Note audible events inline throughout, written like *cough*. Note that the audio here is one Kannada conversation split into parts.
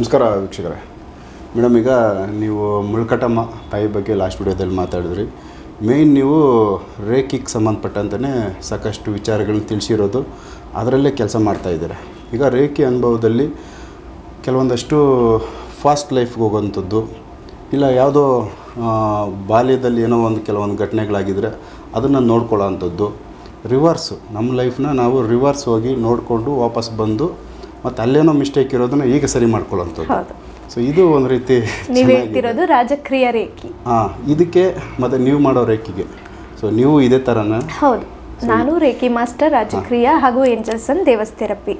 ನಮಸ್ಕಾರ ವೀಕ್ಷಕರೇ. ಮೇಡಮ್, ಈಗ ನೀವು ಮುಳ್ಕಟಮ್ಮ ತಾಯಿ ಬಗ್ಗೆ ಲಾಸ್ಟ್ ವಿಡಿಯೋದಲ್ಲಿ ಮಾತಾಡಿದ್ರಿ. ಮೇಯ್ನ್ ನೀವು ರೇಖಿಗೆ ಸಂಬಂಧಪಟ್ಟಂತೆಯೇ ಸಾಕಷ್ಟು ವಿಚಾರಗಳನ್ನ ತಿಳಿಸಿರೋದು ಅದರಲ್ಲೇ ಕೆಲಸ ಮಾಡ್ತಾ ಇದ್ದಾರೆ. ಈಗ ರೇಖಿ ಅನುಭವದಲ್ಲಿ ಕೆಲವೊಂದಷ್ಟು ಫಾಸ್ಟ್ ಲೈಫ್ಗೆ ಹೋಗೋವಂಥದ್ದು, ಇಲ್ಲ ಯಾವುದೋ ಬಾಲ್ಯದಲ್ಲಿ ಏನೋ ಒಂದು ಕೆಲವೊಂದು ಘಟನೆಗಳಾಗಿದ್ದರೆ ಅದನ್ನು ನೋಡ್ಕೊಳ್ಳೋ ಅಂಥದ್ದು ರಿವರ್ಸು ನಮ್ಮ ಲೈಫ್ನ ನಾವು ರಿವರ್ಸ್ ಹೋಗಿ ನೋಡಿಕೊಂಡು ವಾಪಸ್ ಬಂದು ಮತ್ತು ಅಲ್ಲೇನೋ ಮಿಸ್ಟೇಕ್ ಇರೋದನ್ನ ಈಗ ಸರಿ ಮಾಡ್ಕೊಳ್ಳೋಂಥದ್ದು. ಸೊ ಇದು ಒಂದು ರೀತಿ ನೀವು ಹೇಳ್ತಿರೋದು ರಾಜಕ್ರಿಯ ರೇಖಿ. ಹಾಂ ಇದಕ್ಕೆ ಮತ್ತು ನೀವು ಮಾಡೋ ರೇಖಿಗೆ. ಸೊ ನೀವು ಇದೇ ಥರನ ಹೌದು. ನಾನು ರೇಖಿ ಮಾಸ್ಟರ್ ರಾಜಕ್ರಿಯ ಹಾಗೂ ಏಂಜಲ್ಸನ್ ದೇವಸ್ಥೆರಪಿ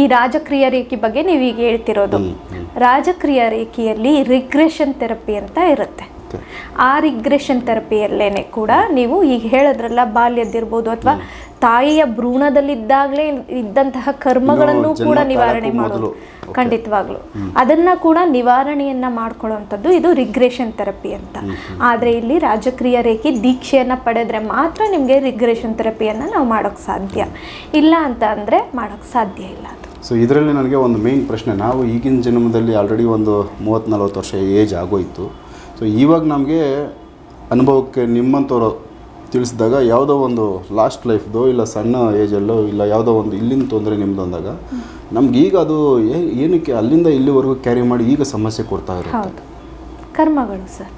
ಈ ರಾಜಕ್ರಿಯ ರೇಖಿ ಬಗ್ಗೆ ನೀವು ಈಗ ಹೇಳ್ತಿರೋದು. ರಾಜಕ್ರಿಯ ರೇಖಿಯಲ್ಲಿ ರಿಗ್ರೆಷನ್ ಥೆರಪಿ ಅಂತ ಇರುತ್ತೆ. ಆ ರಿಗ್ರೆಷನ್ ಥೆರಪಿಯಲ್ಲೇನೆ ಕೂಡ ನೀವು ಈಗ ಹೇಳೋದ್ರಲ್ಲ ಬಾಲ್ಯದ್ದಿರ್ಬೋದು ಅಥವಾ ತಾಯಿಯ ಭ್ರೂಣದಲ್ಲಿದ್ದಾಗಲೇ ಇದ್ದಂತಹ ಕರ್ಮಗಳನ್ನು ಕೂಡ ನಿವಾರಣೆ ಮಾಡೋದು. ಖಂಡಿತವಾಗ್ಲು. ಅದನ್ನ ಕೂಡ ನಿವಾರಣೆಯನ್ನ ಮಾಡ್ಕೊಳ್ಳುವಂಥದ್ದು ಇದು ರಿಗ್ರೆಷನ್ ಥೆರಪಿ ಅಂತ. ಆದ್ರೆ ಇಲ್ಲಿ ರಾಜಕ್ರಿಯ ರೇಖೆ ದೀಕ್ಷೆಯನ್ನ ಪಡೆದ್ರೆ ಮಾತ್ರ ನಿಮಗೆ ರಿಗ್ರೆಷನ್ ಥೆರಪಿಯನ್ನ ನಾವು ಮಾಡೋಕ್ಕೆ ಸಾಧ್ಯ. ಇಲ್ಲ ಅಂತ ಅಂದ್ರೆ ಮಾಡೋಕ್ಕೆ ಸಾಧ್ಯ ಇಲ್ಲ ಅದು. ಸೊ ಇದರಲ್ಲಿ ನನಗೆ ಒಂದು ಮೇನ್ ಪ್ರಶ್ನೆ ನಾವು ಈಗಿನ ಜನ್ಮದಲ್ಲಿ ಆಲ್ರೆಡಿ ಒಂದು ಮೂವತ್ತು ನಲ್ವತ್ತು ವರ್ಷ ಏಜ್ ಆಗೋಯಿತು. ಸೊ ಇವಾಗ ನಮಗೆ ಅನುಭವಕ್ಕೆ ನಿಮ್ಮಂಥವ್ರು ತಿಳಿಸಿದಾಗ ಯಾವುದೋ ಒಂದು ಲಾಸ್ಟ್ ಲೈಫ್ದು ಇಲ್ಲ ಸಣ್ಣ ಏಜಲ್ಲೋ ಇಲ್ಲ ಯಾವುದೋ ಒಂದು ಇಲ್ಲಿನ ತೊಂದರೆ ನಿಮ್ಮದು ಅಂದಾಗ ನಮ್ಗೆ ಈಗ ಅದು ಏನಕ್ಕೆ ಅಲ್ಲಿಂದ ಇಲ್ಲಿವರೆಗೂ ಕ್ಯಾರಿ ಮಾಡಿ ಈಗ ಸಮಸ್ಯೆ ಕೊಡ್ತಾ ಇರೋದು ಕರ್ಮಗಳು ಸರ್.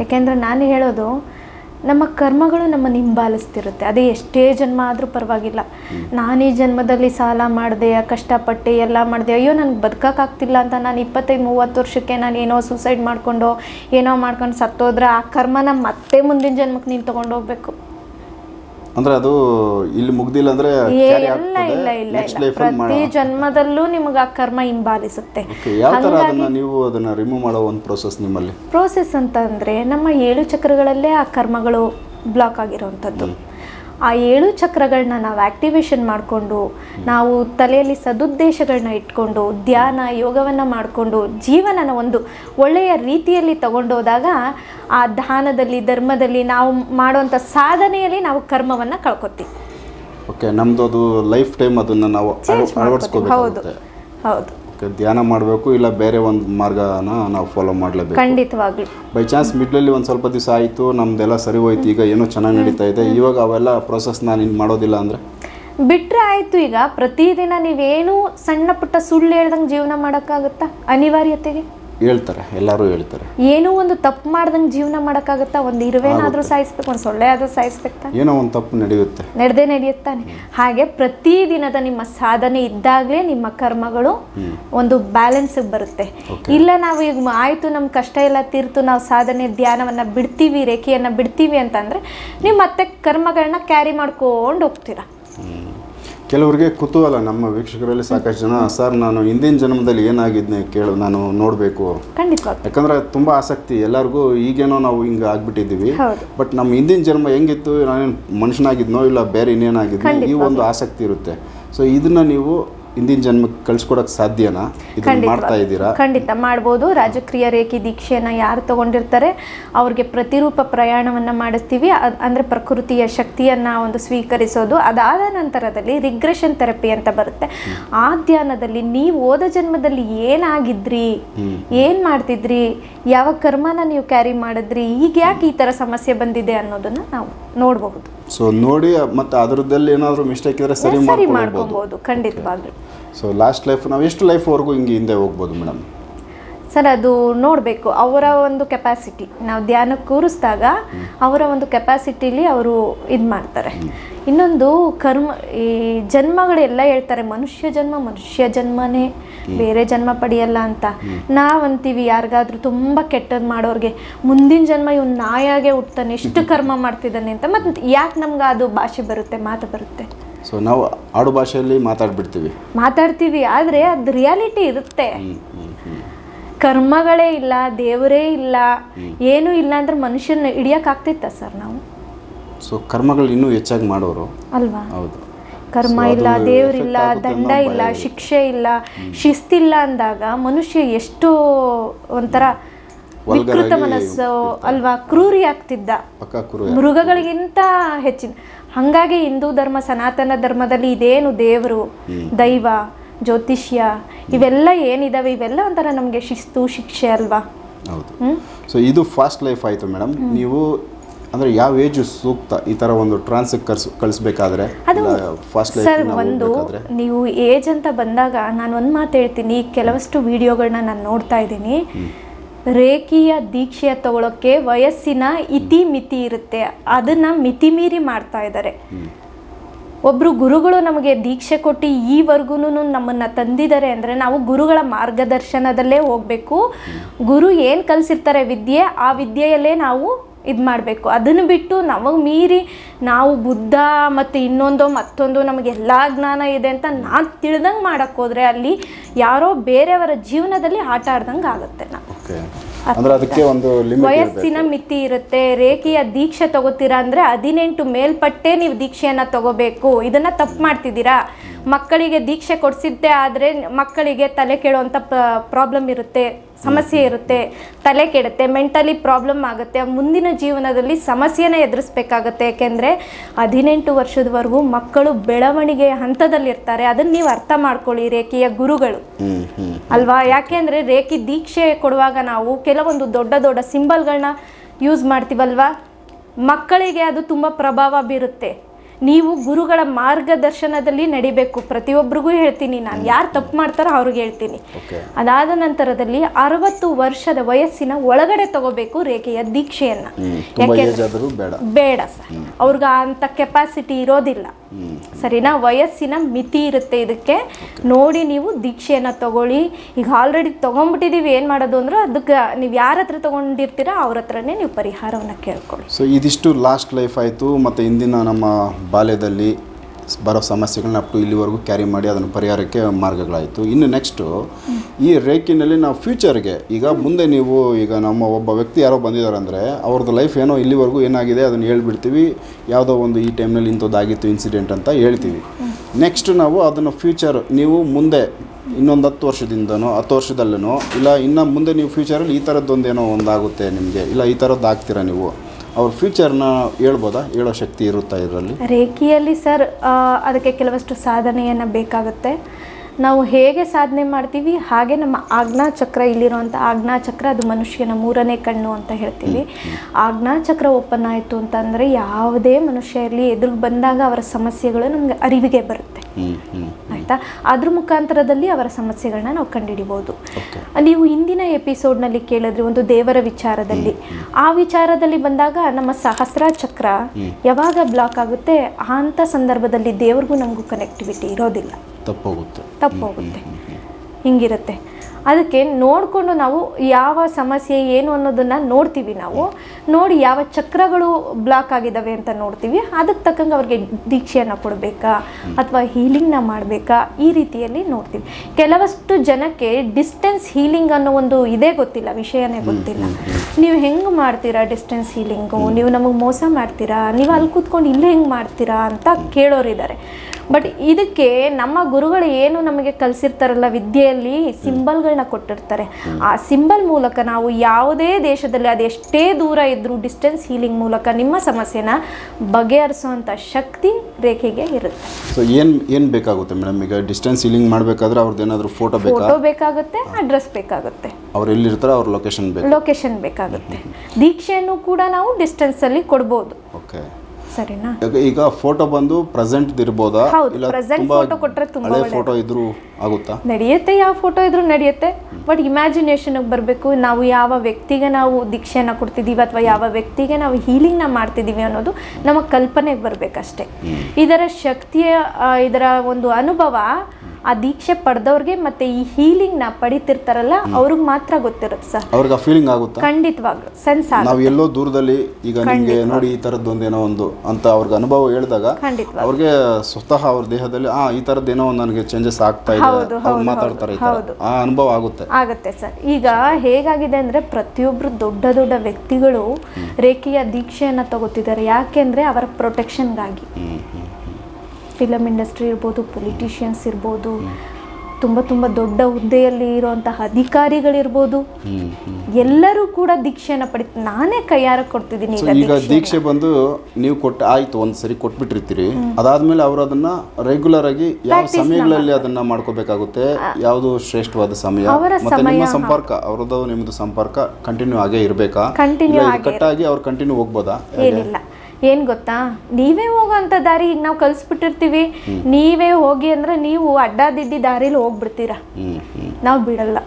ಯಾಕೆಂದ್ರೆ ನಾನು ಹೇಳೋದು ನಮ್ಮ ಕರ್ಮಗಳು ನಮ್ಮನ್ನು ಹಿಂಬಾಲಿಸ್ತಿರುತ್ತೆ. ಅದೇ ಎಷ್ಟೇ ಜನ್ಮ ಆದರೂ ಪರವಾಗಿಲ್ಲ. ನಾನು ಈ ಜನ್ಮದಲ್ಲಿ ಸಾಲ ಮಾಡಿದೆ ಕಷ್ಟಪಟ್ಟೆ ಎಲ್ಲ ಮಾಡಿದೆ ಅಯ್ಯೋ ನನಗೆ ಬದುಕೋಕ್ಕಾಗ್ತಿಲ್ಲ ಅಂತ ನಾನು ಇಪ್ಪತ್ತೈದು ಮೂವತ್ತು ವರ್ಷಕ್ಕೆ ನಾನು ಏನೋ ಸೂಸೈಡ್ ಮಾಡಿಕೊಂಡು ಏನೋ ಮಾಡ್ಕೊಂಡು ಸತ್ತೋದ್ರೆ ಆ ಕರ್ಮನ ಮತ್ತೆ ಮುಂದಿನ ಜನ್ಮಕ್ಕೆ ನೀನು ತೊಗೊಂಡೋಗ್ಬೇಕು. ಅಂದರೆ ಅದು ಇಲ್ಲಿ ಮುಗ್ದಿಲ್ಲ ಅಂದ್ರೆ ಇಲ್ಲ ಇಲ್ಲ ಇಲ್ಲ ಪ್ರತಿ ಜನ್ಮದಲ್ಲೂ ನಿಮಗೆ ಆ ಕರ್ಮ ಹಿಂಬಾಲಿಸುತ್ತೆ. ಯಾವ ತರ ಅದನ್ನು ನೀವು ಅದನ್ನ ರಿಮೂವ್ ಮಾಡೋ ಒಂದು ಪ್ರೋಸೆಸ್ ನಿಮ್ಮಲ್ಲಿ? ಪ್ರೋಸೆಸ್ ಅಂತ ಅಂದ್ರೆ ನಮ್ಮ ಏಳು ಚಕ್ರಗಳಲ್ಲೇ ಆ ಕರ್ಮಗಳು ಬ್ಲಾಕ್ ಆಗಿರೋವಂಥದ್ದು ಆ ಏಳು ಚಕ್ರಗಳನ್ನ ನಾವು ಆ್ಯಕ್ಟಿವೇಶನ್ ಮಾಡಿಕೊಂಡು ನಾವು ತಲೆಯಲ್ಲಿ ಸದುದ್ದೇಶಗಳನ್ನ ಇಟ್ಕೊಂಡು ಧ್ಯಾನ ಯೋಗವನ್ನು ಮಾಡಿಕೊಂಡು ಜೀವನನ ಒಂದು ಒಳ್ಳೆಯ ರೀತಿಯಲ್ಲಿ ತಗೊಂಡೋದಾಗ ಆ ಧ್ಯಾನದಲ್ಲಿ ಧರ್ಮದಲ್ಲಿ ನಾವು ಮಾಡುವಂಥ ಸಾಧನೆಯಲ್ಲಿ ನಾವು ಕರ್ಮವನ್ನು ಕಳ್ಕೊತೀವಿ. ಓಕೆ ನಮ್ಮದು ಅದು ಲೈಫ್ ಟೈಮ್ ಅದನ್ನು ನಾವು ಹೌದು. ಹೌದು. ಧ್ಯಾನ ಮಾಡಬೇಕು ಇಲ್ಲ ಬೇರೆ ಒಂದು ಮಾರ್ಗನ ನಾವು ಫಾಲೋ ಮಾಡಲೇಬೇಕು. ಖಂಡಿತವಾಗ್ಲೂ. ಬೈ ಚಾನ್ಸ್ ಮಿಡ್ಲಲ್ಲಿ ಒಂದು ಸ್ವಲ್ಪ ದಿವಸ ಆಯಿತು ನಮ್ದೆಲ್ಲ ಸರಿ ಹೋಯ್ತು ಈಗ ಏನೋ ಚೆನ್ನಾಗಿ ನಡೀತಾ ಇದೆ ಇವಾಗ ಅವೆಲ್ಲ ಪ್ರೊಸೆಸ್ ನಾನು ಇನ್ನು ಮಾಡೋದಿಲ್ಲ ಅಂದರೆ? ಬಿಟ್ಟರೆ ಆಯಿತು ಈಗ ಪ್ರತಿದಿನ ನೀವೇನು ಸಣ್ಣ ಪುಟ್ಟ ಸುಳ್ಳು ಹೇಳ್ದಂಗೆ ಜೀವನ ಮಾಡೋಕ್ಕಾಗುತ್ತಾ ಅನಿವಾರ್ಯತೆಗೆ? ಹೇಳ್ತಾರೆ ಎಲ್ಲರೂ ಹೇಳ್ತಾರೆ. ಏನೋ ಒಂದು ತಪ್ಪು ಮಾಡ್ದಂಗೆ ಜೀವನ ಮಾಡೋಕ್ಕಾಗುತ್ತಾ? ಒಂದು ಇರುವೇನಾದರೂ ಸಾಯಿಸ್ಬೇಕು ಒಂದು ಸೊಳ್ಳೆ ಆದರೂ ಸಾಯಿಸ್ಬೇಕು ಏನೋ ಒಂದು ತಪ್ಪು ನಡೆಯುತ್ತೆ. ನಡೆದೇ ನಡೆಯುತ್ತಾನೆ ಹಾಗೆ ಪ್ರತಿದಿನದ ನಿಮ್ಮ ಸಾಧನೆ ಇದ್ದಾಗಲೇ ನಿಮ್ಮ ಕರ್ಮಗಳು ಒಂದು ಬ್ಯಾಲೆನ್ಸಿಗೆ ಬರುತ್ತೆ. ಇಲ್ಲ ನಾವು ಈಗ ಆಯಿತು ಆಯ್ತು ನಮ್ಮ ಕಷ್ಟ ಎಲ್ಲ ತೀರ್ತು ನಾವು ಸಾಧನೆ ಧ್ಯಾನವನ್ನು ಬಿಡ್ತೀವಿ ರೇಖೆಯನ್ನು ಬಿಡ್ತೀವಿ ಅಂತಂದರೆ ನೀವು ಮತ್ತೆ ಕರ್ಮಗಳನ್ನ ಕ್ಯಾರಿ ಮಾಡ್ಕೊಂಡು ಹೋಗ್ತೀರಾ? ಕೆಲವರಿಗೆ ಕುತೂಹಲ ನಮ್ಮ ವೀಕ್ಷಕರಲ್ಲಿ ಸಾಕಷ್ಟು ಜನ ಸರ್ ನಾನು ಹಿಂದಿನ ಜನ್ಮದಲ್ಲಿ ಏನಾಗಿದ್ನೆ ಕೇಳು ನಾನು ನೋಡಬೇಕು. ಖಂಡಿತವಾಗಿ ಯಾಕಂದ್ರೆ ತುಂಬಾ ಆಸಕ್ತಿ. ಎಲ್ಲರಿಗೂ ಈಗೇನೋ ನಾವು ಹಿಂಗೆ ಆಗ್ಬಿಟ್ಟಿದ್ದೀವಿ. ಹೌದು. ಬಟ್ ನಮ್ಮ ಹಿಂದಿನ ಜನ್ಮ ಹೆಂಗಿತ್ತು ನಾನೇನು ಮನುಷ್ಯನಾಗಿದ್ನೋ ಇಲ್ಲ ಬೇರೆ ಇನ್ನೇನಾಗಿದ್ನೋ ಈ ಒಂದು ಆಸಕ್ತಿ ಇರುತ್ತೆ. ಸೊ ಇದನ್ನ ನೀವು ಹಿಂದಿನ ಜನ್ಮಕ್ಕೆ ಕಳ್ಸ್ಕೊಡಕ್ ಸಾಧ್ಯನಾ? ಇದನ್ನ ಮಾಡ್ತಾ ಇದ್ದೀರಾ? ಖಂಡಿತ. ಮಾಡ್ಬೋದು. ರಾಜಕ್ರಿಯ ರೇಖೆ ದೀಕ್ಷೆಯನ್ನು ಯಾರು ತಗೊಂಡಿರ್ತಾರೆ ಅವ್ರಿಗೆ ಪ್ರತಿರೂಪ ಪ್ರಯಾಣವನ್ನ ಮಾಡಿಸ್ತೀವಿ. ಅದ್- ಅಂದ್ರೆ ಪ್ರಕೃತಿಯ ಶಕ್ತಿಯನ್ನ ಒಂದು ಸ್ವೀಕರಿಸೋದು. ಅದಾದ ನಂತರದಲ್ಲಿ ರಿಗ್ರೆಷನ್ ಥೆರಪಿ ಅಂತ ಬರುತ್ತೆ. ಆ ಧ್ಯಾನದಲ್ಲಿ ನೀವು ಹೋದ ಜನ್ಮದಲ್ಲಿ ಏನಾಗಿದ್ರಿ? ಏನು ಮಾಡ್ತಿದ್ರಿ? ಯಾವ ಕರ್ಮನ ನೀವು ಕ್ಯಾರಿ ಮಾಡಿದ್ರಿ? ಈಗ ಯಾಕೆ ಈ ಥರ ಸಮಸ್ಯೆ ಬಂದಿದೆ ಅನ್ನೋದನ್ನ ನಾವು ನೋಡಬಹುದು. ಸೊ ನೋಡಿ ಮತ್ತೆ ಅದರದಲ್ಲಿ ಏನಾದರೂ ಮಿಸ್ಟೇಕ್ ಇದ್ರೆ ಸರಿ ಸರಿ ಮಾಡ್ಕೊಬೋದು ಖಂಡಿತವಾಗ್ಲೂ. ಸೊ ಲಾಸ್ಟ್ ಲೈಫ್ ನಾವು ಎಷ್ಟು ಲೈಫ್ವರೆಗೂ ಹಿಂಗೆ ಹಿಂದೆ ಹೋಗ್ಬೋದು ಮೇಡಮ್ ಸರ್ ಅದು ನೋಡಬೇಕು. ಅವರ ಒಂದು ಕೆಪಾಸಿಟಿ ನಾವು ಧ್ಯಾನ ಕೂರಿಸಿದಾಗ ಅವರ ಒಂದು ಕೆಪಾಸಿಟಿಲಿ ಅವರು ಇದು ಮಾಡ್ತಾರೆ. ಇನ್ನೊಂದು ಕರ್ಮ ಈ ಜನ್ಮಗಳೆಲ್ಲ ಹೇಳ್ತಾರೆ ಮನುಷ್ಯ ಜನ್ಮ ಮನುಷ್ಯ ಜನ್ಮನೇ ಬೇರೆ ಜನ್ಮ ಪಡೆಯಲ್ಲ ಅಂತ. ನಾವಂತೀವಿ ಯಾರಿಗಾದ್ರೂ ತುಂಬ ಕೆಟ್ಟದ್ದು ಮಾಡೋರಿಗೆ. ಮುಂದಿನ ಜನ್ಮ ಇವ್ನು ನಾಯಾಗೆ ಹುಟ್ತಾನೆ ಎಷ್ಟು ಕರ್ಮ ಮಾಡ್ತಿದ್ದಾನೆ ಅಂತ. ಮತ್ತು ಯಾಕೆ ನಮ್ಗೆ ಅದು ಭಾಷೆ ಬರುತ್ತೆ ಮಾತು ಬರುತ್ತೆ? ಸೊ ನಾವು ಆಡು ಭಾಷೆಯಲ್ಲಿ ಮಾತಾಡ್ಬಿಡ್ತೀವಿ. ಮಾತಾಡ್ತೀವಿ ಆದರೆ ಅದು ರಿಯಾಲಿಟಿ ಇರುತ್ತೆ. ಕರ್ಮಗಳೇ ಇಲ್ಲ ದೇವರೇ ಇಲ್ಲ ಏನೂ ಇಲ್ಲ ಅಂದ್ರೆ ಮನುಷ್ಯನ ಹಿಡಿಯೋಕ್ಕಾಗ್ತಿತ್ತ ಸರ್ ನಾವು? ಸೊ ಕರ್ಮಗಳು ಇನ್ನೂ ಹೆಚ್ಚಾಗಿ ಮಾಡೋರು. ಅಲ್ವಾ? ಹೌದು. ಕರ್ಮ ಇಲ್ಲ ದೇವರಿಲ್ಲ ದಂಡ ಇಲ್ಲ. ಶಿಕ್ಷೆ ಇಲ್ಲ ಶಿಸ್ತಿಲ್ಲ ಅಂದಾಗ ಮನುಷ್ಯ ಎಷ್ಟು ಒಂಥರ ವಿಕೃತ ಮನಸ್ಸು ಅಲ್ವಾ? ಕ್ರೂರಿ ಆಗ್ತಿದ್ದ. ಮೃಗಗಳಿಗಿಂತ ಹೆಚ್ಚಿನ. ಹಾಗಾಗಿ ಹಿಂದೂ ಧರ್ಮ ಸನಾತನ ಧರ್ಮದಲ್ಲಿ ಇದೇನು ದೇವರು ದೈವ ಜ್ಯೋತಿಷ್ಯ ಇವೆಲ್ಲ ಏನಿದಾವೆ? ಇವೆಲ್ಲ ಒಂಥರ ನಮಗೆ ಶಿಸ್ತು ಶಿಕ್ಷೆ ಅಲ್ವಾ? ಹೌದು. ಸೊ ಇದು ಫಾಸ್ಟ್ ಲೈಫ್ ಆಯಿತು ಮೇಡಮ್ ನೀವು ಅಂದರೆ ಯಾವ ಏಜು ಸೂಕ್ತ ಈ ಥರ ಒಂದು ಟ್ರಾನ್ಸ್ ಕರ್ಸ್ ಕಳಿಸ್ಬೇಕಾದ್ರೆ? ಫಾಸ್ಟ್ ಸರ್ ಒಂದು ನೀವು ಏಜ್ ಅಂತ ಬಂದಾಗ ನಾನು ಒಂದು ಮಾತು ಹೇಳ್ತೀನಿ. ಕೆಲವಷ್ಟು ವಿಡಿಯೋಗಳನ್ನ ನಾನು ನೋಡ್ತಾ ಇದ್ದೀನಿ. ರೇಖೀಯ ದೀಕ್ಷೆಯ ತಗೊಳ್ಳೋಕ್ಕೆ ವಯಸ್ಸಿನ ಇತಿ ಮಿತಿ ಇರುತ್ತೆ. ಅದನ್ನ ಮಿತಿ ಮೀರಿ ಮಾಡ್ತಾ ಇದ್ದಾರೆ. ಒಬ್ರು ಗುರುಗಳು ನಮಗೆ ದೀಕ್ಷೆ ಕೊಟ್ಟು ಈವರೆಗೂ ನಮ್ಮನ್ನು ತಂದಿದ್ದಾರೆ ಅಂದರೆ ನಾವು ಗುರುಗಳ ಮಾರ್ಗದರ್ಶನದಲ್ಲೇ ಹೋಗಬೇಕು. ಗುರು ಏನು ಕಲಿಸಿರ್ತಾರೆ ವಿದ್ಯೆ, ಆ ವಿದ್ಯೆಯಲ್ಲೇ ನಾವು ಇದು ಮಾಡಬೇಕು. ಅದನ್ನು ಬಿಟ್ಟು ನಮಗೆ ಮೀರಿ ನಾವು ಬುದ್ಧ ಮತ್ತು ಇನ್ನೊಂದು ಮತ್ತೊಂದು ನಮಗೆಲ್ಲ ಜ್ಞಾನ ಇದೆ ಅಂತ ನಾನು ತಿಳಿದಂಗೆ ಮಾಡೋಕ್ಕೋದ್ರೆ ಅಲ್ಲಿ ಯಾರೋ ಬೇರೆಯವರ ಜೀವನದಲ್ಲಿ ಆಟ ಆಡ್ದಂಗೆ ಆಗುತ್ತೆ ನಾವು. ಅಂದರೆ ಅದಕ್ಕೆ ಒಂದು ಲಿಮಿಟ್ ವಯಸ್ಸಿನ ಮಿತಿ ಇರುತ್ತೆ ರೇಖೆಯ ದೀಕ್ಷೆ ತಗೋತೀರಾ ಅಂದ್ರೆ ಹದಿನೆಂಟು ಮೇಲ್ಪಟ್ಟೆ ನೀವು ದೀಕ್ಷೆಯನ್ನ ತಗೋಬೇಕು. ಇದನ್ನ ತಪ್ಪು ಮಾಡ್ತಿದ್ದೀರಾ? ಮಕ್ಕಳಿಗೆ ದೀಕ್ಷೆ ಕೊಡಿಸಿದ್ದೆ ಆದರೆ ಮಕ್ಕಳಿಗೆ ತಲೆ ಕೆಡುವಂಥ ಪ್ರಾಬ್ಲಮ್ ಇರುತ್ತೆ ಸಮಸ್ಯೆ ಇರುತ್ತೆ ತಲೆ ಕೆಡುತ್ತೆ ಮೆಂಟಲಿ ಪ್ರಾಬ್ಲಮ್ ಆಗುತ್ತೆ. ಮುಂದಿನ ಜೀವನದಲ್ಲಿ ಸಮಸ್ಯೆನ ಎದುರಿಸ್ಬೇಕಾಗತ್ತೆ. ಯಾಕೆಂದರೆ ಹದಿನೆಂಟು ವರ್ಷದವರೆಗೂ ಮಕ್ಕಳು ಬೆಳವಣಿಗೆಯ ಹಂತದಲ್ಲಿರ್ತಾರೆ. ಅದನ್ನು ನೀವು ಅರ್ಥ ಮಾಡ್ಕೊಳ್ಳಿ ರೇಖೆಯ ಗುರುಗಳು. ಹ್ಞೂ ಯಾಕೆ ಅಂದರೆ ರೇಖಿ ದೀಕ್ಷೆ ಕೊಡುವಾಗ ನಾವು ಕೆಲವೊಂದು ದೊಡ್ಡ ದೊಡ್ಡ ಸಿಂಬಲ್ಗಳನ್ನ ಯೂಸ್ ಮಾಡ್ತೀವಲ್ವಾ? ಮಕ್ಕಳಿಗೆ ಅದು ತುಂಬ ಪ್ರಭಾವ ಬೀರುತ್ತೆ. ನೀವು ಗುರುಗಳ ಮಾರ್ಗದರ್ಶನದಲ್ಲಿ ನಡಿಬೇಕು. ಪ್ರತಿಯೊಬ್ಬರಿಗೂ ಹೇಳ್ತೀನಿ ನಾನು. ಯಾರು ತಪ್ಪು ಮಾಡ್ತಾರೋ ಅವ್ರಿಗೆ ಹೇಳ್ತೀನಿ. ಅದಾದ ನಂತರದಲ್ಲಿ ಅರವತ್ತು ವರ್ಷದ ವಯಸ್ಸಿನ ಒಳಗಡೆ ತಗೋಬೇಕು ರೇಖೆಯ ದೀಕ್ಷೆಯನ್ನ. ಯಾಕೆಂದ್ರೆ ಬೇಡ. ಸರ್. ಅವ್ರಿಗೆ ಅಂತ ಕೆಪಾಸಿಟಿ ಇರೋದಿಲ್ಲ. ಸರಿನಾ? ವಯಸ್ಸಿನ ಮಿತಿ ಇರುತ್ತೆ ಇದಕ್ಕೆ. ನೋಡಿ ನೀವು ದೀಕ್ಷೆಯನ್ನು ತಗೊಳ್ಳಿ. ಈಗ ಆಲ್ರೆಡಿ ತೊಗೊಂಡ್ಬಿಟ್ಟಿದ್ದೀವಿ ಏನು ಮಾಡೋದು ಅಂದ್ರೆ ಅದಕ್ಕೆ ನೀವು ಯಾರ ಹತ್ರ ತಗೊಂಡಿರ್ತೀರಾ ಅವ್ರ ಹತ್ರನೇ ನೀವು ಪರಿಹಾರವನ್ನು ಕೇಳ್ಕೊಳ್ಳಿ. ಸೊ ಇದಿಷ್ಟು ಲಾಸ್ಟ್ ಲೈಫ್ ಆಯಿತು. ಮತ್ತು ಇಂದಿನ ನಮ್ಮ ಬಾಲ್ಯದಲ್ಲಿ ಬರೋ ಸಮಸ್ಯೆಗಳನ್ನ ಅಪ್ ಟು ಇಲ್ಲಿವರೆಗೂ ಕ್ಯಾರಿ ಮಾಡಿ ಅದನ್ನು ಪರಿಹಾರಕ್ಕೆ ಮಾರ್ಗಗಳಾಯಿತು. ಇನ್ನು ನೆಕ್ಸ್ಟು, ಈ ರೇಖಿನಲ್ಲಿ ನಾವು ಫ್ಯೂಚರ್ಗೆ, ಈಗ ಮುಂದೆ ನೀವು, ಈಗ ನಮ್ಮ ಒಬ್ಬ ವ್ಯಕ್ತಿ ಯಾರೋ ಬಂದಿದ್ದಾರೆ ಅಂದರೆ ಅವ್ರದ್ದು ಲೈಫ್ ಏನೋ ಇಲ್ಲಿವರೆಗೂ ಏನಾಗಿದೆ ಅದನ್ನು ಹೇಳ್ಬಿಡ್ತೀವಿ. ಯಾವುದೋ ಒಂದು ಈ ಟೈಮ್ನಲ್ಲಿ ಇಂಥದ್ದಾಗಿತ್ತು ಇನ್ಸಿಡೆಂಟ್ ಅಂತ ಹೇಳ್ತೀವಿ. ನೆಕ್ಸ್ಟ್ ನಾವು ಅದನ್ನು ಫ್ಯೂಚರ್, ನೀವು ಮುಂದೆ ಇನ್ನೊಂದು ಹತ್ತು ವರ್ಷದಿಂದನೋ, ಹತ್ತು ವರ್ಷದಲ್ಲೇನೋ, ಇಲ್ಲ ಇನ್ನು ಮುಂದೆ ನೀವು ಫ್ಯೂಚರಲ್ಲಿ ಈ ಥರದ್ದೊಂದೇನೋ ಒಂದಾಗುತ್ತೆ ನಿಮಗೆ, ಇಲ್ಲ ಈ ಥರದ್ದು ಆಗ್ತೀರಾ ನೀವು? ಅವ್ರ ಫ್ಯೂಚರ್ನ ಹೇಳ್ಬೋದಾ? ಹೇಳೋ ಶಕ್ತಿ ಇರುತ್ತಾ ಇದರಲ್ಲಿ? ರೇಖಿಯಲ್ಲಿ ಸರ್ ಅದಕ್ಕೆ ಕೆಲವಷ್ಟು ಸಾಧನೆಯನ್ನು ಬೇಕಾಗುತ್ತೆ. ನಾವು ಹೇಗೆ ಸಾಧನೆ ಮಾಡ್ತೀವಿ? ಹಾಗೆ ನಮ್ಮ ಆಜ್ಞಾ ಚಕ್ರ ಇಲ್ಲಿರುವಂಥ ಆಜ್ಞಾ ಚಕ್ರ ಅದು ಮನುಷ್ಯನ ಮೂರನೇ ಕಣ್ಣು ಅಂತ ಹೇಳ್ತೀವಿ. ಆಜ್ಞಾ ಚಕ್ರ ಓಪನ್ ಆಯಿತು ಅಂತಂದರೆ ಯಾವುದೇ ಮನುಷ್ಯ ಇರಲಿ ಎದುರು ಬಂದಾಗ ಅವರ ಸಮಸ್ಯೆಗಳು ನಮಗೆ ಅರಿವಿಗೆ ಬರುತ್ತೆ. ಹ್ಞೂ ಅದ್ರ ಮುಖಾಂತರದಲ್ಲಿ ಅವರ ಸಮಸ್ಯೆಗಳನ್ನ ನಾವು ಕಂಡುಹಿಡಿಬೋದು. ಓಕೆ ನೀವು ಹಿಂದಿನ ಎಪಿಸೋಡ್ನಲ್ಲಿ ಕೇಳಿದ್ರೆ ಒಂದು ದೇವರ ವಿಚಾರದಲ್ಲಿ. ಆ ವಿಚಾರದಲ್ಲಿ ಬಂದಾಗ ನಮ್ಮ ಸಹಸ್ರ ಚಕ್ರ ಯಾವಾಗ ಬ್ಲಾಕ್ ಆಗುತ್ತೆ? ಅಂತ ಸಂದರ್ಭದಲ್ಲಿ ದೇವ್ರಿಗೂ ನಮಗೂ ಕನೆಕ್ಟಿವಿಟಿ ಇರೋದಿಲ್ಲ. ತಪ್ಪೋಗುತ್ತೆ. ತಪ್ಪೋಗುತ್ತೆ. ಹಿಂಗಿರುತ್ತೆ. ಅದಕ್ಕೆ ನೋಡಿಕೊಂಡು ನಾವು ಯಾವ ಸಮಸ್ಯೆ ಏನು ಅನ್ನೋದನ್ನು ನೋಡ್ತೀವಿ ನಾವು. ನೋಡಿ ಯಾವ ಚಕ್ರಗಳು ಬ್ಲಾಕ್ ಆಗಿದ್ದಾವೆ ಅಂತ ನೋಡ್ತೀವಿ. ಅದಕ್ಕೆ ತಕ್ಕಂಗೆ ಅವ್ರಿಗೆ ದೀಕ್ಷೆಯನ್ನು ಕೊಡಬೇಕಾ? ಅಥವಾ ಹೀಲಿಂಗ್ನ ಮಾಡಬೇಕಾ? ಈ ರೀತಿಯಲ್ಲಿ ನೋಡ್ತೀವಿ. ಕೆಲವಷ್ಟು ಜನಕ್ಕೆ ಡಿಸ್ಟೆನ್ಸ್ ಹೀಲಿಂಗ್ ಅನ್ನೋ ಒಂದು ಇದೇ ಗೊತ್ತಿಲ್ಲ ವಿಷಯನೇ ಗೊತ್ತಿಲ್ಲ. ನೀವು ಹೆಂಗೆ ಮಾಡ್ತೀರಾ ಡಿಸ್ಟೆನ್ಸ್ ಹೀಲಿಂಗು ನೀವು ನಮಗೆ ಮೋಸ ಮಾಡ್ತೀರಾ? ನೀವು ಅಲ್ಲಿ ಕೂತ್ಕೊಂಡು ಇಲ್ಲೇ ಹೆಂಗೆ ಮಾಡ್ತೀರಾ ಅಂತ ಕೇಳೋರಿದ್ದಾರೆ. ಬಟ್ ಇದಕ್ಕೆ ನಮ್ಮ ಗುರುಗಳು ಏನು ನಮಗೆ ಕಲಿಸಿರ್ತಾರಲ್ಲ ವಿದ್ಯೆಯಲ್ಲಿ ಸಿಂಬಲ್ಗಳನ್ನ ಕೊಟ್ಟಿರ್ತಾರೆ. ಆ ಸಿಂಬಲ್ ಮೂಲಕ ನಾವು ಯಾವುದೇ ದೇಶದಲ್ಲಿ ಅದೆಷ್ಟೇ ದೂರ ಇದ್ದರೂ ಡಿಸ್ಟೆನ್ಸ್ ಹೀಲಿಂಗ್ ಮೂಲಕ ನಿಮ್ಮ ಸಮಸ್ಯೆನ ಬಗೆಹರಿಸುವಂಥ ಶಕ್ತಿ ರೇಖೆಗೆ ಇರುತ್ತೆ. ಸೊ ಏನು ಏನು ಬೇಕಾಗುತ್ತೆ ಮೇಡಮ್? ಈಗ ಡಿಸ್ಟೆನ್ಸ್ ಹೀಲಿಂಗ್ ಮಾಡಬೇಕಾದ್ರೆ ಅವ್ರದ್ದು ಏನಾದರೂ ಫೋಟೋ ಬೇಕಾ? ಫೋಟೋ ಬೇಕಾಗುತ್ತೆ ಅಡ್ರೆಸ್ ಬೇಕಾಗುತ್ತೆ. ಅವ್ರು ಎಲ್ಲಿರ್ತಾರೆ ಅವ್ರ ಲೊಕೇಶನ್ ಬೇಕು? ಲೊಕೇಶನ್ ಬೇಕಾಗುತ್ತೆ. ದೀಕ್ಷೆಯನ್ನು ಕೂಡ ನಾವು ಡಿಸ್ಟೆನ್ಸಲ್ಲಿ ಕೊಡ್ಬೋದು. ಓಕೆ ಸರಿನಾ? ಈಗ ಫೋಟೋ ಬಂದು ಪ್ರೆಸೆಂಟ್ ಇರ್ಬೋದಾ? ಹೌದು, ಇಲ್ಲ ಪ್ರೆಸೆಂಟ್ ಫೋಟೋ ಕೊಟ್ರೆ ತುಂಬಾ ಒಳ್ಳೆ ಫೋಟೋ ಇದ್ರೂ ಆಗುತ್ತಾ? ನಡೆಯುತ್ತೆ ಯಾವ ಫೋಟೋ ಇದ್ರೂ ನಡೆಯುತ್ತೆ. ಬಟ್ ಇಮ್ಯಾಜಿನೇಷನ್ಗೆ ಬರಬೇಕು ನಾವು ಯಾವ ವ್ಯಕ್ತಿಗೆ ನಾವು ದೀಕ್ಷೆಯನ್ನು ಕೊಡ್ತಿದ್ದೀವಿ ಅಥವಾ ಯಾವ ವ್ಯಕ್ತಿಗೆ ನಾವು ಹೀಲಿಂಗ್ನ ಮಾಡ್ತಿದ್ದೀವಿ ಅನ್ನೋದು ನಮ್ಮ ಕಲ್ಪನೆಗೆ ಬರಬೇಕಷ್ಟೇ. ಇದರ ಶಕ್ತಿಯ ಇದರ ಒಂದು ಅನುಭವ ಆ ದೀಕ್ಷೆ ಪಡೆದವ್ರಿಗೆ ಮತ್ತೆ ಈ ಹೀಲಿಂಗ್ನ ಪಡಿತಿರ್ತಾರಲ್ಲ ಅವ್ರಿಗೆ ಮಾತ್ರ ಗೊತ್ತಿರುತ್ತೆ ಸರ್. ಅವ್ರಿಗೆ ಆ ಫೀಲಿಂಗ್ ಆಗುತ್ತೆ? ಖಂಡಿತವಾಗ್ಲು. ಸೆನ್ಸ್ ಆಗ ನಾವು ಎಲ್ಲೋ ದೂರದಲ್ಲಿ ಈಗ ನಿಮಗೆ ನೋಡಿ ಈ ಥರದ್ದೊಂದೇನೋ ಒಂದು ಅಂತ ಅವ್ರಿಗೆ ಅನುಭವ ಹೇಳಿದಾಗ ಖಂಡಿತವಾಗಿ ಅವ್ರಿಗೆ ಸ್ವತಃ ಅವ್ರ ದೇಹದಲ್ಲಿ ಆ ಈ ಥರದ್ದೇನೋ ಒಂದು ನನಗೆ ಚೇಂಜಸ್ ಆಗ್ತಾ ಇದೆ. ಹೌದು, ಅವ್ರು ಹೌದು, ಮಾತಾಡ್ತಾರೆ ಈ ಹೌದು. ಆ ಅನುಭವ ಆಗುತ್ತೆ. ಆಗುತ್ತೆ ಸರ್. ಈಗ ಹೇಗಾಗಿದೆ ಅಂದ್ರೆ ಪ್ರತಿಯೊಬ್ಬರು ದೊಡ್ಡ ದೊಡ್ಡ ವ್ಯಕ್ತಿಗಳು ರೇಖೆಯ ದೀಕ್ಷೆಯನ್ನ ತಗೋತಿದ್ದಾರೆ. ಯಾಕೆಂದ್ರೆ ಅವರ ಪ್ರೊಟೆಕ್ಷನ್ಗಾಗಿ ಹ್ಮ್. ಫಿಲಮ್ ಇಂಡಸ್ಟ್ರಿ ಇರ್ಬೋದು ಪೊಲಿಟಿಷಿಯನ್ಸ್ ಇರ್ಬೋದು ತುಂಬ ತುಂಬ ದೊಡ್ಡ ಹುದ್ದೆಯಲ್ಲಿ ಇರುವಂತಹ ಅಧಿಕಾರಿಗಳಿರ್ಬೋದು. ಎಲ್ಲರೂ ಕೂಡ ದೀಕ್ಷೆನ ಪಡಿ ನಾನೇ ಕೈಯಾರ ಕೊಡ್ತಿದ್ದೀನಿ ಈಗ ದೀಕ್ಷೆ ಬಂದು ನೀವು ಕೊಟ್ಟು ಆಯ್ತು ಒಂದ್ಸರಿ ಕೊಟ್ಬಿಟ್ಟಿರ್ತೀರಿ. ಅದಾದ್ಮೇಲೆ ಅವರು ಅದನ್ನ ರೆಗ್ಯುಲರ್ ಆಗಿ ಯಾವ ಸಮಯಗಳಲ್ಲಿ ಅದನ್ನ ಮಾಡ್ಕೋಬೇಕಾಗುತ್ತೆ ಯಾವುದು ಶ್ರೇಷ್ಠವಾದ ಸಮಯ ಮತ್ತೆ ನಿಮ್ಮ ಸಂಪರ್ಕ ಅವರದ್ದು ನಿಮ್ಮದು ಸಂಪರ್ಕ ಕಂಟಿನ್ಯೂ ಆಗೇ ಇರಬೇಕಾ? ಕಂಟಿನ್ಯೂ ಕಟ್ಟಾಗಿ ಅವ್ರು ಕಂಟಿನ್ಯೂ ಹೋಗ್ಬೋದಾ? ಏನಿಲ್ಲ. ಏನು ಗೊತ್ತಾ? ನೀವೇ ಹೋಗೋವಂಥ ದಾರಿ ಈಗ ನಾವು ಕಲಿಸ್ಬಿಟ್ಟಿರ್ತೀವಿ. ನೀವೇ ಹೋಗಿ ಅಂದ್ರೆ ನೀವು ಅಡ್ಡಾದಿಡ್ಡಿ ದಾರಿಲಿ ಹೋಗ್ಬಿಡ್ತೀರಾ? ನಾವು ಬಿಡಲ್ಲ.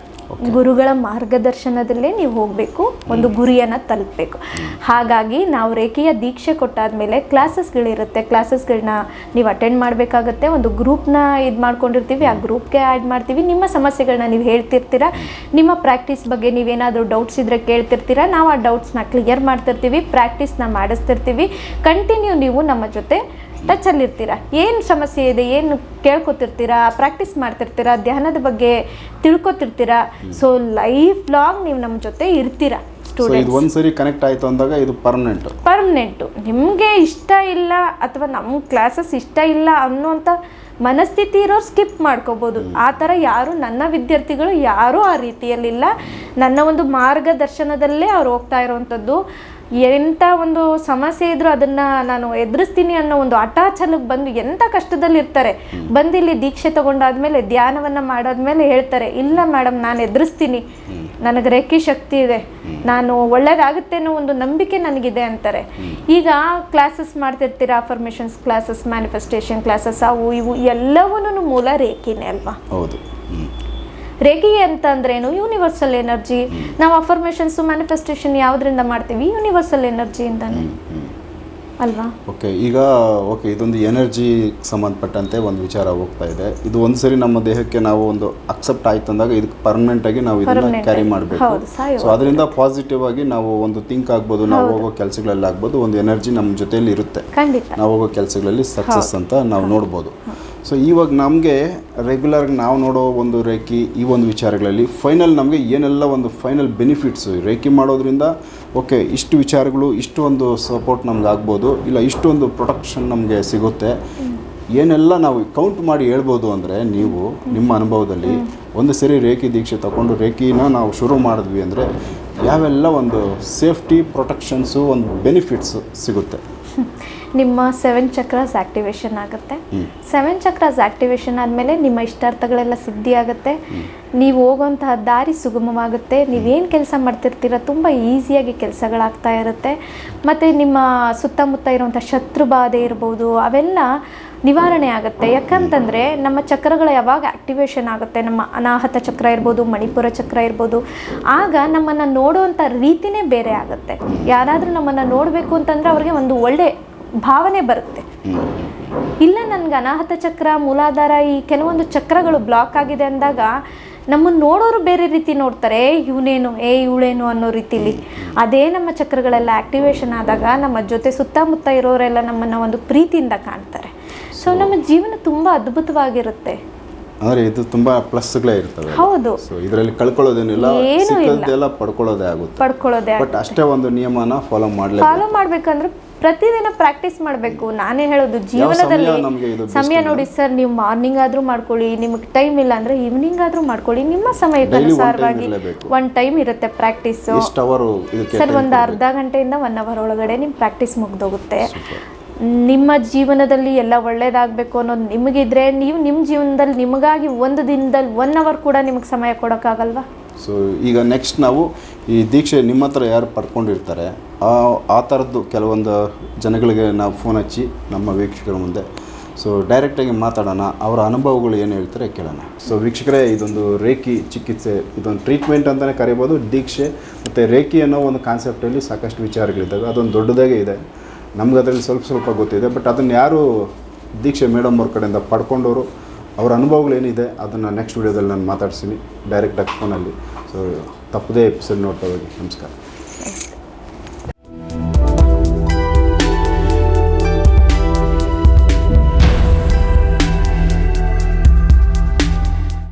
ಗುರುಗಳ ಮಾರ್ಗದರ್ಶನದಲ್ಲೇ ನೀವು ಹೋಗಬೇಕು ಒಂದು ಗುರಿಯನ್ನು ತಲುಪಬೇಕು. ಹಾಗಾಗಿ ನಾವು ರೇಖೆಯ ದೀಕ್ಷೆ ಕೊಟ್ಟಾದ್ಮೇಲೆ ಕ್ಲಾಸಸ್ಗಳಿರುತ್ತೆ ಕ್ಲಾಸಸ್ಗಳನ್ನ ನೀವು ಅಟೆಂಡ್ ಮಾಡಬೇಕಾಗತ್ತೆ. ಒಂದು ಗ್ರೂಪ್ನ ಇದು ಮಾಡ್ಕೊಂಡಿರ್ತೀವಿ. ಆ ಗ್ರೂಪ್ಗೆ ಆ್ಯಡ್ ಮಾಡ್ತೀವಿ. ನಿಮ್ಮ ಸಮಸ್ಯೆಗಳನ್ನ ನೀವು ಹೇಳ್ತಿರ್ತೀರಾ? ನಿಮ್ಮ ಪ್ರಾಕ್ಟೀಸ್ ಬಗ್ಗೆ ನೀವೇನಾದರೂ ಡೌಟ್ಸ್ ಇದ್ದರೆ ಕೇಳ್ತಿರ್ತೀರಾ? ನಾವು ಆ ಡೌಟ್ಸ್ನ ಕ್ಲಿಯರ್ ಮಾಡ್ತಿರ್ತೀವಿ. ಪ್ರಾಕ್ಟೀಸ್ನ ಮಾಡಿಸ್ತಿರ್ತೀವಿ. ಕಂಟಿನ್ಯೂ ನೀವು ನಮ್ಮ ಜೊತೆ ಟಚಲ್ಲಿರ್ತೀರಾ ಏನು ಸಮಸ್ಯೆ ಇದೆ? ಏನು ಕೇಳ್ಕೊತಿರ್ತೀರಾ? ಪ್ರಾಕ್ಟೀಸ್ ಮಾಡ್ತಿರ್ತೀರಾ? ಧ್ಯಾನದ ಬಗ್ಗೆ ತಿಳ್ಕೊತಿರ್ತೀರಾ? ಸೊ ಲೈಫ್ ಲಾಂಗ್ ನೀವು ನಮ್ಮ ಜೊತೆ ಇರ್ತೀರಾ ಇದು ಒಂದ್ಸರಿ ಕನೆಕ್ಟ್ ಆಯಿತು ಅಂದಾಗ ಇದು ಪರ್ಮನೆಂಟ್ ಪರ್ಮನೆಂಟು ನಿಮಗೆ ಇಷ್ಟ ಇಲ್ಲ ಅಥವಾ ನಮ್ಮ ಕ್ಲಾಸಸ್ ಇಷ್ಟ ಇಲ್ಲ ಅನ್ನೋಂಥ ಮನಸ್ಥಿತಿ ಇರೋರು ಸ್ಕಿಪ್ ಮಾಡ್ಕೋಬೋದು. ಆ ಥರ ಯಾರು ನನ್ನ ವಿದ್ಯಾರ್ಥಿಗಳು ಯಾರೂ ಆ ರೀತಿಯಲ್ಲಿಲ್ಲ. ನನ್ನ ಒಂದು ಮಾರ್ಗದರ್ಶನದಲ್ಲೇ ಅವ್ರು ಹೋಗ್ತಾ ಇರೋವಂಥದ್ದು. ಎಂಥ ಒಂದು ಸಮಸ್ಯೆ ಇದ್ರೂ ಅದನ್ನು ನಾನು ಎದುರಿಸ್ತೀನಿ ಅನ್ನೋ ಒಂದು ಹಠಾಚಲಕ್ಕೆ ಬಂದು ಎಂಥ ಕಷ್ಟದಲ್ಲಿ ಇರ್ತಾರೆ. ಬಂದು ಇಲ್ಲಿ ದೀಕ್ಷೆ ತಗೊಂಡಾದ್ಮೇಲೆ ಧ್ಯಾನವನ್ನು ಮಾಡಾದ್ಮೇಲೆ ಹೇಳ್ತಾರೆ ಇಲ್ಲ ಮೇಡಮ್ ನಾನು ಎದುರಿಸ್ತೀನಿ. ನನಗೆ ರೇಖಿ ಶಕ್ತಿ ಇದೆ. ನಾನು ಒಳ್ಳೇದಾಗುತ್ತೆ ಅನ್ನೋ ಒಂದು ನಂಬಿಕೆ ನನಗಿದೆ ಅಂತಾರೆ. ಈಗ ಕ್ಲಾಸಸ್ ಮಾಡ್ತಿರ್ತೀರಾ ಅಫರ್ಮೇಷನ್ಸ್ ಕ್ಲಾಸಸ್ ಮ್ಯಾನಿಫೆಸ್ಟೇಷನ್ ಕ್ಲಾಸಸ್ ಅವು ಇವು ಎಲ್ಲವನ್ನೂ ಮೂಲ ರೇಖಿನೇ ಅಲ್ವಾ? ಹೌದು. ಹ್ಮ್ ರೇಖಿ ಅಂತ ಅಂದ್ರೇನು ಯೂನಿವರ್ಸಲ್ ಎನರ್ಜಿ ನಾವು ಅಫರ್ಮೇಷನ್ಸ್ ಮ್ಯಾನಿಫೆಸ್ಟೇಷನ್ ಯಾವುದರಿಂದ ಮಾಡ್ತೀವಿ? ಯೂನಿವರ್ಸಲ್ ಎನರ್ಜಿ ಹ್ಮ್ ಅಲ್ವಾ? ಓಕೆ ಈಗ ಓಕೆ ಇದೊಂದು ಎನರ್ಜಿ ಸಂಬಂಧಪಟ್ಟಂತೆ ಒಂದು ವಿಚಾರ ಹೋಗ್ತಾ ಇದೆ. ಇದು ಒಂದ್ಸರಿ ನಮ್ಮ ದೇಹಕ್ಕೆ ನಾವು ಒಂದು ಅಕ್ಸೆಪ್ಟ್ ಆಯ್ತು ಅಂದಾಗ ಇದಕ್ಕೆ ಪರ್ಮನೆಂಟ್ ಆಗಿ ನಾವು ಇದನ್ನ ಕ್ಯಾರಿ. ಮಾಡಬೇಕು. ಸೊ ಅದರಿಂದ ಪಾಸಿಟಿವ್ ಆಗಿ ನಾವು ಒಂದು ಥಿಂಕ್ ಆಗ್ಬೋದು ನಾವು ಹೋಗೋ ಕೆಲಸಗಳಲ್ಲಿ ಆಗ್ಬೋದು ಒಂದು ಎನರ್ಜಿ ನಮ್ಮ ಜೊತೆಯಲ್ಲಿ ಇರುತ್ತೆ. ನಾವು ಹೋಗೋ ಕೆಲಸಗಳಲ್ಲಿ ಸಕ್ಸಸ್ ಅಂತ ನಾವು ನೋಡ್ಬೋದು. ಸೊ ಇವಾಗ ನಮಗೆ ರೆಗ್ಯುಲರ್ ನಾವು ನೋಡೋ ಒಂದು ರೇಖಿ ಈ ಒಂದು ವಿಚಾರಗಳಲ್ಲಿ ಫೈನಲ್ ನಮಗೆ ಏನೆಲ್ಲ ಒಂದು ಫೈನಲ್ ಬೆನಿಫಿಟ್ಸು ರೇಖಿ ಮಾಡೋದ್ರಿಂದ ಓಕೆ ಇಷ್ಟು ವಿಚಾರಗಳು, ಇಷ್ಟು ಒಂದು ಸಪೋರ್ಟ್ ನಮ್ಗೆ ಆಗ್ಬೋದು, ಇಲ್ಲ ಇಷ್ಟೊಂದು ಪ್ರೊಟೆಕ್ಷನ್ ನಮಗೆ ಸಿಗುತ್ತೆ. ಏನೆಲ್ಲ ನಾವು ಕೌಂಟ್ ಮಾಡಿ ಹೇಳ್ಬೋದು ಅಂದರೆ ನೀವು ನಿಮ್ಮ ಅನುಭವದಲ್ಲಿ ಒಂದು ಸರಿ ರೇಖಿ ದೀಕ್ಷೆ ತಗೊಂಡು ರೇಖಿನ ನಾವು ಶುರು ಮಾಡಿದ್ವಿ ಅಂದರೆ, ಯಾವೆಲ್ಲ ಒಂದು ಸೇಫ್ಟಿ ಪ್ರೊಟೆಕ್ಷನ್ಸು ಒಂದು ಬೆನಿಫಿಟ್ಸು ಸಿಗುತ್ತೆ. *laughs* ನಿಮ್ಮ ಸೆವೆನ್ ಚಕ್ರಾಸ್ ಆಕ್ಟಿವೇಶನ್ ಆಗುತ್ತೆ. ಸೆವೆನ್ ಚಕ್ರಾಸ್ ಆಕ್ಟಿವೇಶನ್ ಆದಮೇಲೆ ನಿಮ್ಮ ಇಷ್ಟಾರ್ಥಗಳೆಲ್ಲ ಸಿದ್ಧಿ ಆಗುತ್ತೆ ನೀವು ಹೋಗುವಂತಹ ದಾರಿ ಸುಗಮವಾಗುತ್ತೆ. ನೀವೇನು ಕೆಲಸ ಮಾಡ್ತಿರ್ತೀರ ತುಂಬ ಈಸಿಯಾಗಿ ಕೆಲಸಗಳಾಗ್ತಾ ಇರುತ್ತೆ. ಮತ್ತು ನಿಮ್ಮ ಸುತ್ತಮುತ್ತ ಇರುವಂಥ ಶತ್ರು ಬಾಧೆ ಇರ್ಬೋದು ಅವೆಲ್ಲ ನಿವಾರಣೆ ಆಗುತ್ತೆ. ಯಾಕಂತಂದರೆ ನಮ್ಮ ಚಕ್ರಗಳು ಯಾವಾಗ ಆ್ಯಕ್ಟಿವೇಷನ್ ಆಗುತ್ತೆ? ನಮ್ಮ ಅನಾಹತ ಚಕ್ರ ಇರ್ಬೋದು, ಮಣಿಪುರ ಚಕ್ರ ಇರ್ಬೋದು. ಆಗ ನಮ್ಮನ್ನು ನೋಡುವಂಥ ರೀತಿನೇ ಬೇರೆ ಆಗುತ್ತೆ. ಯಾರಾದರೂ ನಮ್ಮನ್ನು ನೋಡಬೇಕು ಅಂತಂದರೆ ಅವ್ರಿಗೆ ಒಂದು ಒಳ್ಳೆ ಭಾವನೆ ಬರುತ್ತೆ. ಇಲ್ಲ ನನಗೆ ಅನಾಹತ ಚಕ್ರ, ಮೂಲಾಧಾರ ಈ ಕೆಲವೊಂದು ಚಕ್ರಗಳು ಬ್ಲಾಕ್ ಆಗಿದೆ ಅಂದಾಗ ನಮ್ಮನ್ನು ನೋಡೋರು ಬೇರೆ ರೀತಿ ನೋಡ್ತಾರೆ. ಇವನೇನು? ಏ, ಇವಳೇನು ಅನ್ನೋ ರೀತಿಲಿ. ಅದೇ ನಮ್ಮ ಚಕ್ರಗಳೆಲ್ಲ ಆ್ಯಕ್ಟಿವೇಷನ್ ಆದಾಗ ನಮ್ಮ ಜೊತೆ ಸುತ್ತಮುತ್ತ ಇರೋರೆಲ್ಲ ನಮ್ಮನ್ನು ಒಂದು ಪ್ರೀತಿಯಿಂದ ಕಾಣ್ತಾರೆ. ಸೊ ನಮ್ಮ ಜೀವನ ತುಂಬ ಅದ್ಭುತವಾಗಿರುತ್ತೆ. ಆದರೆ ಇದು ತುಂಬ ಪ್ಲಸ್ಗಳೇ ಇರ್ತವೆ. ಹೌದು. ಸೊ ಇದರಲ್ಲಿ ಕಳ್ಕೊಳ್ಳೋದೇನಿಲ್ಲ ಸಿಕ್ಕದ್ದೆಲ್ಲ ಪಡ್ಕೊಳ್ಳೋದೇ ಆಗುತ್ತೆ. ಪಡ್ಕೊಳ್ಳೋದೇ ಬಟ್ ಅಷ್ಟೇ ಒಂದು ನಿಯಮನ ಫಾಲೋ ಮಾಡಲೇಬೇಕು. ಫಾಲೋ ಮಾಡ್ಬೇಕಂದ್ರೆ ಪ್ರತಿದಿನ ಪ್ರಾಕ್ಟೀಸ್ ಮಾಡಬೇಕು. ನಾನೇ ಹೇಳೋದು ಜೀವನದಲ್ಲಿ ಸಮಯ ನೋಡಿ ಸರ್ ನೀವು ಮಾರ್ನಿಂಗ್ ಆದರೂ ಮಾಡ್ಕೊಳ್ಳಿ ನಿಮಗೆ ಟೈಮ್ ಇಲ್ಲ ಅಂದ್ರೆ ಈವ್ನಿಂಗ್ ಆದರೂ ಮಾಡ್ಕೊಳ್ಳಿ ನಿಮ್ಮ ಸಮಯಕ್ಕೆ ಅನುಸಾರವಾಗಿ ಒನ್ ಟೈಮ್ ಇರುತ್ತೆ ಪ್ರಾಕ್ಟೀಸ್ ಸರ್ ಒಂದು ಅರ್ಧ ಗಂಟೆಯಿಂದ ಒನ್ ಅವರ್ ಒಳಗಡೆ ನಿಮ್ಮ ಪ್ರಾಕ್ಟೀಸ್ ಮುಗ್ದೋಗುತ್ತೆ. ನಿಮ್ಮ ಜೀವನದಲ್ಲಿ ಎಲ್ಲ ಒಳ್ಳೇದಾಗಬೇಕು ಅನ್ನೋದು ನಿಮಗಿದ್ರೆ ನೀವು ನಿಮ್ಮ ಜೀವನದಲ್ಲಿ ನಿಮಗಾಗಿ ಒಂದು ದಿನದಲ್ಲಿ ಒನ್ ಅವರ್ ಕೂಡ ನಿಮಗೆ ಸಮಯ ಕೊಡೋಕ್ಕಾಗಲ್ವಾ? ಸೊ ಈಗ ನೆಕ್ಸ್ಟ್ ನಾವು ಈ ದೀಕ್ಷೆ ನಿಮ್ಮ ಹತ್ರ ಯಾರು ಪಡ್ಕೊಂಡಿರ್ತಾರೆ, ಆ ಆ ಥರದ್ದು ಕೆಲವೊಂದು ಜನಗಳಿಗೆ ನಾವು ಫೋನ್ ಹಚ್ಚಿ ನಮ್ಮ ವೀಕ್ಷಕರ ಮುಂದೆ. ಸೊ ಡೈರೆಕ್ಟಾಗಿ ಮಾತಾಡೋಣ, ಅವರ ಅನುಭವಗಳು ಏನು ಹೇಳ್ತಾರೆ ಕೇಳೋಣ. ಸೊ ವೀಕ್ಷಕರೇ, ಇದೊಂದು ರೇಖಿ ಚಿಕಿತ್ಸೆ, ಇದೊಂದು ಟ್ರೀಟ್ಮೆಂಟ್ ಅಂತಲೇ ಕರಿಬೋದು, ದೀಕ್ಷೆ ಮತ್ತು ರೇಖಿ ಅನ್ನೋ ಒಂದು ಕಾನ್ಸೆಪ್ಟಲ್ಲಿ ಸಾಕಷ್ಟು ವಿಚಾರಗಳಿದ್ದಾವೆ. ಅದೊಂದು ದೊಡ್ಡದಾಗೇ ಇದೆ. ನಮ್ಗೆ ಅದರಲ್ಲಿ ಸ್ವಲ್ಪ ಸ್ವಲ್ಪ ಗೊತ್ತಿದೆ ಬಟ್ ಅದನ್ನು ಯಾರು ದೀಕ್ಷೆ ಮೇಡಮ್ ಅವ್ರ ಕಡೆಯಿಂದ ಪಡ್ಕೊಂಡವರು, ಅವ್ರ ಅನುಭವಗಳೇನಿದೆ ಅದನ್ನು ನೆಕ್ಸ್ಟ್ ವೀಡಿಯೋದಲ್ಲಿ ನಾನು ಮಾತಾಡ್ತೀನಿ ಡೈರೆಕ್ಟಾಗಿ ಫೋನಲ್ಲಿ ಸೊ ತಪ್ಪದೇ ಎಪಿಸೋಡ್ ನೋಡ್ತಾ ಹೋಗಿ. ನಮಸ್ಕಾರ.